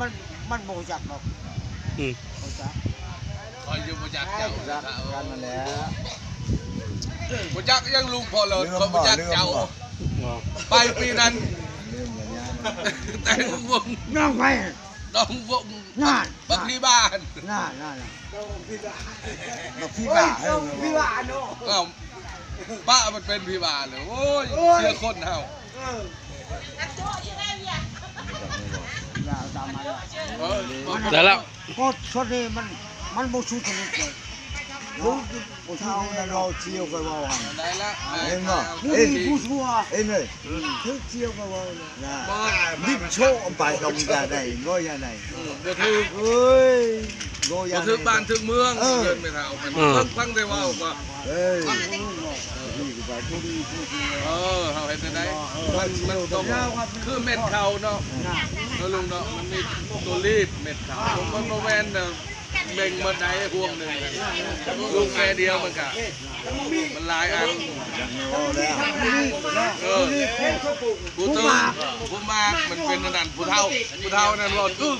มันมันโมจักหรอกอืมโมจักคอยอยู่บ่จักเจ้าจักกันนั่นแหละบ่จักยังลุงพอเลิศเขาบ่จักเจ้าอ๋อไปปีนั้นลืมอย่างนี้แต่งวงน้องไปน้องวงน่าบักที่บ้านน่าน่าน่ามาพี่บ้าให้พี่ว่าโน่อ้าวป้ามันเป็นพี่บ้านเลยโอ้ยเชื่อคนเฮา อย่าตามมาเลย เออ ได้แล้วก็ชดนี่มันมันโมชุดเลยรู้โมชุดเท่านี่นั้นเราเชียวกันว่าหันได้ละเห็นบ่นี่ผู้ชัวเอ้ยเลยทึกเชียวกันว่านะนะรีบโชว์เอาไปลงยาไหนง้อยยาไหนบ่ถือเอ้ยง้อยบ่ยาไหนถือบ้านถือเมืองเออเงินไม่เท่ามันเออฟังฟังได้ว่าว่าเอ้ยนี่ก็ไปผู้ดีผู้ดี เออเฮาเห็นได้มันมันต้องคือเม็ดเขาเนาะแล้วลุงเนาะมันมีตัวรีดเม็ดขาวมันโมแมนเนาะเบ่งมาได้พวงหนึ่งลุงแค่เดียวมันกะมันหลายอันแล้วเออผู้ตื้อผู้มากมันเป็นนันผู้เท่าผู้เท่านั้นรอดอึ้ง